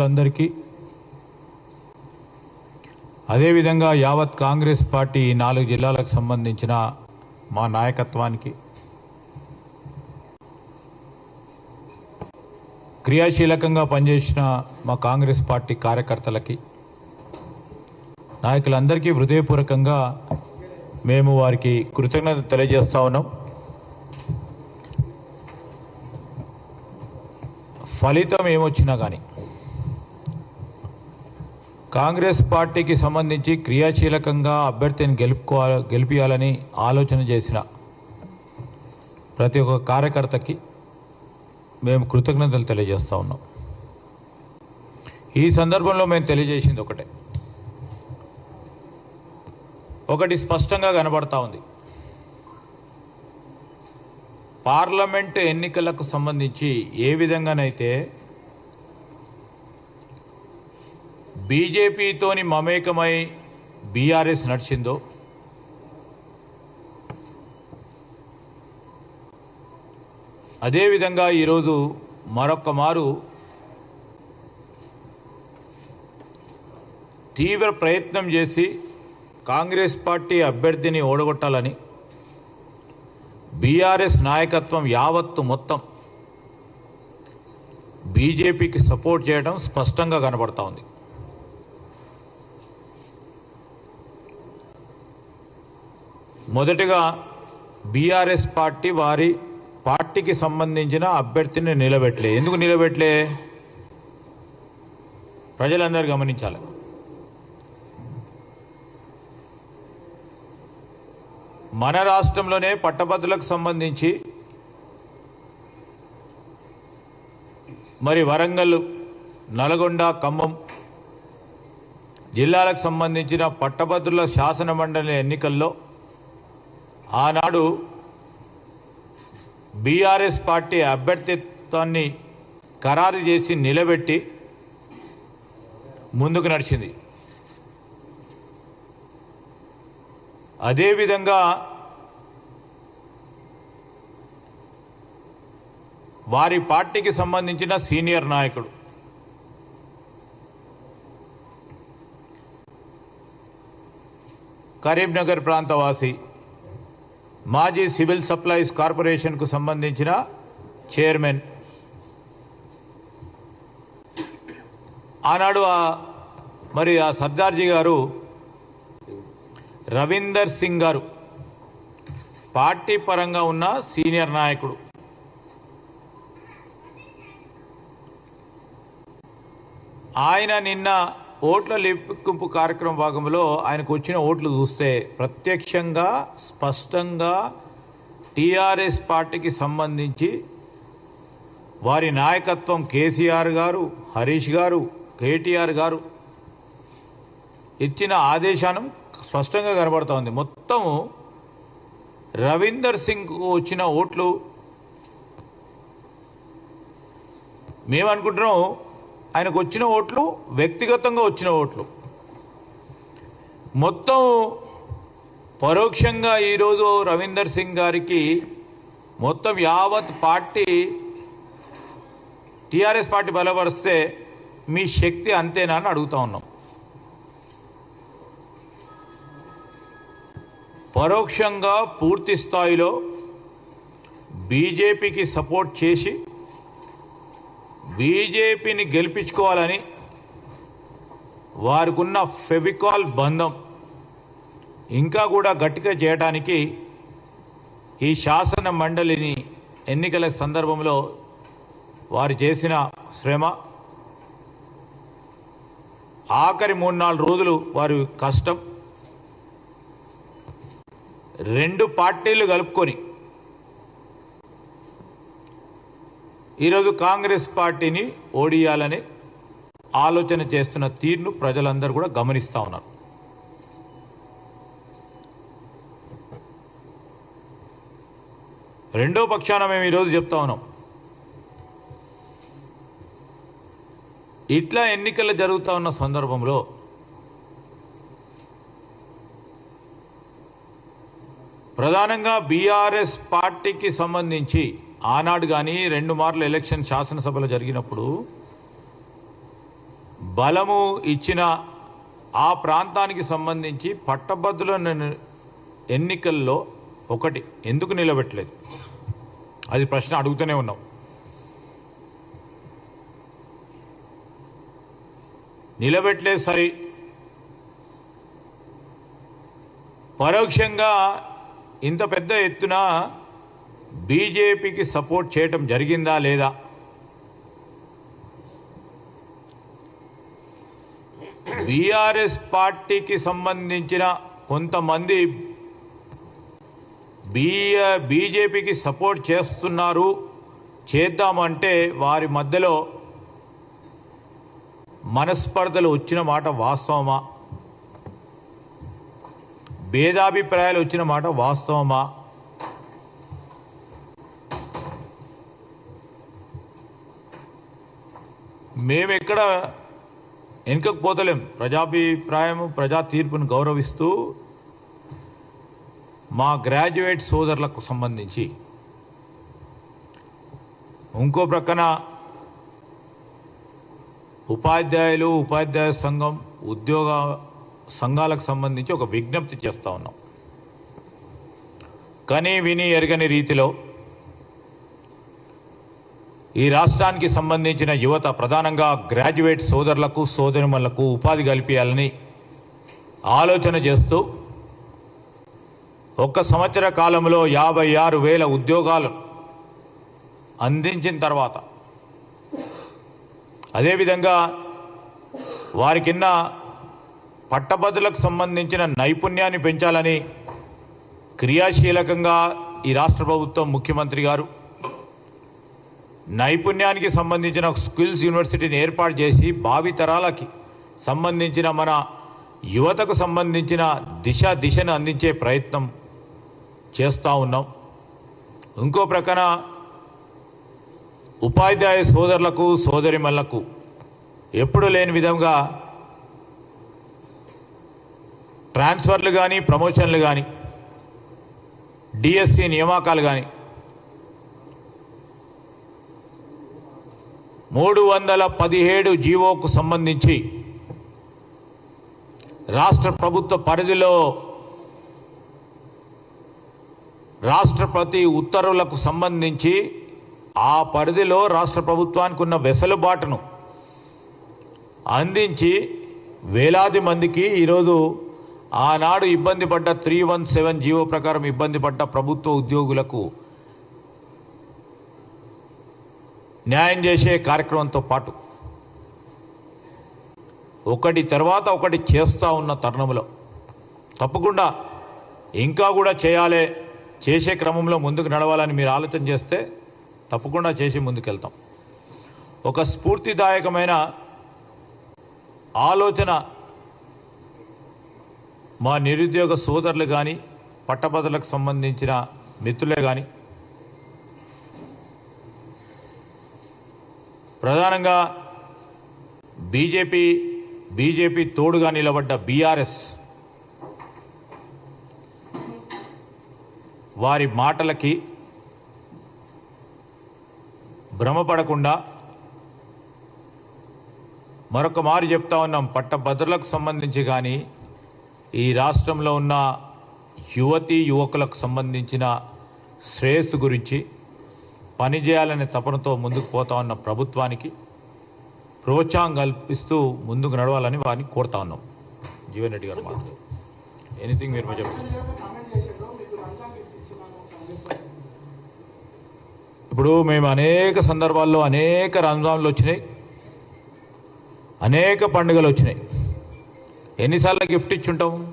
మిత్రులందరికీ అదేవిధంగా యావత్ కాంగ్రెస్ పార్టీ ఈ నాలుగు జిల్లాలకు సంబంధించిన మా నాయకత్వానికి. క్రియాశీలకంగా పనిచేసిన మా కాంగ్రెస్ పార్టీ కార్యకర్తలకి నాయకులందరికీ హృదయపూర్వకంగా మేము వారికి కృతజ్ఞత తెలియజేస్తా ఉన్నాం. ఫలితం ఏమొచ్చినా కానీ కాంగ్రెస్ పార్టీకి సంబంధించి క్రియాశీలకంగా అభ్యర్థిని గెలుపుకోవాలి గెలిపించాలని ఆలోచన చేసిన ప్రతి ఒక్క కార్యకర్తకి మేము కృతజ్ఞతలు తెలియజేస్తూ ఉన్నాం. ఈ సందర్భంలో మేము తెలియజేసింది ఒకటే. ఒకటి స్పష్టంగా కనబడతా ఉంది. పార్లమెంట్ ఎన్నికలకు సంబంధించి ఏ విధంగానైతే బీజేపీతోని మమేకమై బీఆర్ఎస్ నడిచిందో? అదేవిధంగా ఈరోజు మరొక్క మారు తీవ్ర ప్రయత్నం చేసి కాంగ్రెస్ పార్టీ అభ్యర్థిని ఓడగొట్టాలని బీఆర్ఎస్ నాయకత్వం యావత్తు మొత్తం బీజేపీకి సపోర్ట్ చేయడం స్పష్టంగా కనబడతా ఉంది. మొదటగా బీఆర్ఎస్ పార్టీ వారి పార్టీకి సంబంధించిన అభ్యర్థిని నిలబెట్టలే ఎందుకు నిలబెట్టలే ప్రజలందరూ గమనించాలి. మన రాష్ట్రంలోనే పట్టభద్రులకు సంబంధించి మరి వరంగల్ నల్గొండ ఖమ్మం జిల్లాలకు సంబంధించిన పట్టభద్రుల శాసన మండలి ఎన్నికల్లో ఆనాడు బీఆర్ఎస్ పార్టీ అభ్యర్థిత్వాన్ని ఖరారు చేసి నిలబెట్టి ముందుకు నడిచింది. అదేవిధంగా వారి పార్టీకి సంబంధించిన సీనియర్ నాయకుడు. కరీంనగర్ ప్రాంతవాసి మాజీ సివిల్ సప్లైస్ కార్పొరేషన్కు సంబంధించిన చైర్మన్. ఆనాడు ఆ మరి ఆ సర్దార్జీ గారు రవీందర్ సింగ్ గారు పార్టీ పరంగా ఉన్న సీనియర్ నాయకుడు. ఆయన నిన్న ఓట్ల లెక్కింపు కార్యక్రమం భాగంలో ఆయనకు వచ్చిన ఓట్లు చూస్తే ప్రత్యక్షంగా స్పష్టంగా టీఆర్ఎస్ పార్టీకి సంబంధించి వారి నాయకత్వం కేసీఆర్ గారు హరీష్ గారు కేటీఆర్ గారు ఇచ్చిన ఆదేశానం స్పష్టంగా కనబడుతోంది మొత్తం రవీందర్ సింగ్ వచ్చిన ఓట్లు మేమనుకుంటున్నాం ఆయనకు వచ్చిన ఓట్లు వ్యక్తిగతంగా వచ్చిన ఓట్లు. మొత్తం పరోక్షంగా ఈరోజు రవీందర్ సింగ్ గారికి మొత్తం యావత్ పార్టీ టీఆర్ఎస్ పార్టీ బలపరిస్తే మీ శక్తి అంతేనా అని అడుగుతా ఉన్నాం. పరోక్షంగా పూర్తి స్థాయిలో బీజేపీకి సపోర్ట్ చేసి బీజేపీని గెలిపించుకోవాలని వారికున్న ఫెవికాల్ బంధం ఇంకా కూడా గట్టిగా చేయడానికి ఈ శాసన మండలిని ఎన్నికల సందర్భంలో వారు చేసిన శ్రమ ఆఖరి మూడు నాలుగు రోజులు వారు కష్టం రెండు పార్టీలు కలుపుకొని ఈరోజు కాంగ్రెస్ పార్టీని ఓడియాలని ఆలోచన చేస్తున్న తీరును ప్రజలందరూ కూడా గమనిస్తూ ఉన్నారు. రెండో పక్షాన మేము ఈరోజు చెప్తా ఉన్నాం. ఇట్లా ఎన్నికలు జరుగుతూ ఉన్న సందర్భంలో ప్రధానంగా బీఆర్ఎస్ పార్టీకి సంబంధించి ఆనాడు కానీ రెండు మార్లు ఎలక్షన్ శాసనసభలు జరిగినప్పుడు బలము ఇచ్చిన ఆ ప్రాంతానికి సంబంధించి పట్టభద్రుల ఎన్నికల్లో ఒకటి. ఎందుకు నిలబెట్టలేదు? అది ప్రశ్న అడుగుతూనే ఉన్నాం. నిలబెట్టలేదు సరి. పరోక్షంగా ఇంత పెద్ద ఎత్తున బీజేపీకి సపోర్ట్ చేయటం జరిగిందా లేదా? బీఆర్ఎస్ పార్టీకి సంబంధించిన కొంతమంది బిఏ బీజేపీకి సపోర్ట్ చేస్తున్నారు. చేద్దామంటే వారి మధ్యలో మనస్పర్ధలు వచ్చిన మాట వాస్తవమా? భేదాభిప్రాయాలు వచ్చిన మాట వాస్తవమా? మేమెక్కడ వెనుకకు పోతలేం ప్రజాభిప్రాయం ప్రజా తీర్పును గౌరవిస్తూ మా గ్రాడ్యుయేట్ సోదరులకు సంబంధించి ఇంకో ప్రక్కన ఉపాధ్యాయులు ఉపాధ్యాయ సంఘం ఉద్యోగ సంఘాలకు సంబంధించి ఒక విజ్ఞప్తి చేస్తూ ఉన్నాం. కానీ విని ఎరగని రీతిలో ఈ రాష్ట్రానికి సంబంధించిన యువత ప్రధానంగా గ్రాడ్యుయేట్ సోదరులకు సోదరిమణులకు ఉపాధి కల్పించాలని ఆలోచన చేస్తూ ఒక్క సంవత్సర కాలంలో యాభై ఆరు వేల ఉద్యోగాలు అందించిన తర్వాత అదేవిధంగా వారికిన్న పట్టభద్రులకు సంబంధించిన నైపుణ్యాన్ని పెంచాలని క్రియాశీలకంగా ఈ రాష్ట్ర ప్రభుత్వం ముఖ్యమంత్రి గారు నైపుణ్యానికి సంబంధించిన స్కిల్స్ యూనివర్సిటీని ఏర్పాటు చేసి భావితరాలకి సంబంధించిన మన యువతకు సంబంధించిన దిశ దిశను అందించే ప్రయత్నం చేస్తూ ఉన్నాం. ఇంకో ప్రక్కన ఉపాధ్యాయ సోదరులకు సోదరిమల్లకు ఎప్పుడు లేని విధంగా ట్రాన్స్ఫర్లు కానీ ప్రమోషన్లు కానీ డిఎస్సి నియామకాలు కానీ మూడు వందల పదిహేడు జీవోకు సంబంధించి రాష్ట్ర ప్రభుత్వ పరిధిలో రాష్ట్రపతి ఉత్తర్వులకు సంబంధించి ఆ పరిధిలో రాష్ట్ర ప్రభుత్వానికి ఉన్న వెసలుబాటును అందించి వేలాది మందికి ఈరోజు ఆనాడు ఇబ్బంది పడ్డ త్రీ వన్ సెవెన్ జీవో ప్రకారం ఇబ్బంది పడ్డ ప్రభుత్వ ఉద్యోగులకు న్యాయం చేసే కార్యక్రమంతో పాటు ఒకటి తర్వాత ఒకటి చేస్తూ ఉన్న తరుణంలో తప్పకుండా ఇంకా కూడా చేయాలి చేసే క్రమంలో ముందుకు నడవాలని మీరు ఆలోచన చేస్తే తప్పకుండా చేసి ముందుకెళ్తాం. ఒక స్ఫూర్తిదాయకమైన ఆలోచన మా నిరుద్యోగ సోదరులు కానీ పట్టభద్రులకు సంబంధించిన మిత్రులే కానీ ప్రధానంగా బీజేపీ బీజేపీ తోడుగా నిలబడ్డ బీఆర్ఎస్. వారి మాటలకి భ్రమపడకుండా మరొక మారు చెప్తా ఉన్నాం. పట్టభద్రులకు సంబంధించి కానీ ఈ రాష్ట్రంలో ఉన్న యువతీ యువకులకు సంబంధించిన శ్రేయస్సు గురించి పనిచేయాలనే తపనతో ముందుకు పోతా ఉన్న ప్రభుత్వానికి ప్రోత్సాహం కల్పిస్తూ ముందుకు నడవాలని వారిని కోరుతా ఉన్నాం. జీవన్ రెడ్డి గారు మాట్లాడు ఎనీథింగ్ మీరు చెప్పండి. ఇప్పుడు మేము అనేక సందర్భాల్లో అనేక రంజాన్లు వచ్చినాయి. అనేక పండుగలు వచ్చినాయి. ఎన్నిసార్లు గిఫ్ట్ ఇచ్చుంటాము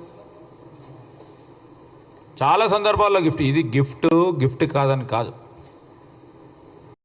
చాలా సందర్భాల్లో గిఫ్ట్. ఇది గిఫ్ట్ గిఫ్ట్ కాదని కాదు.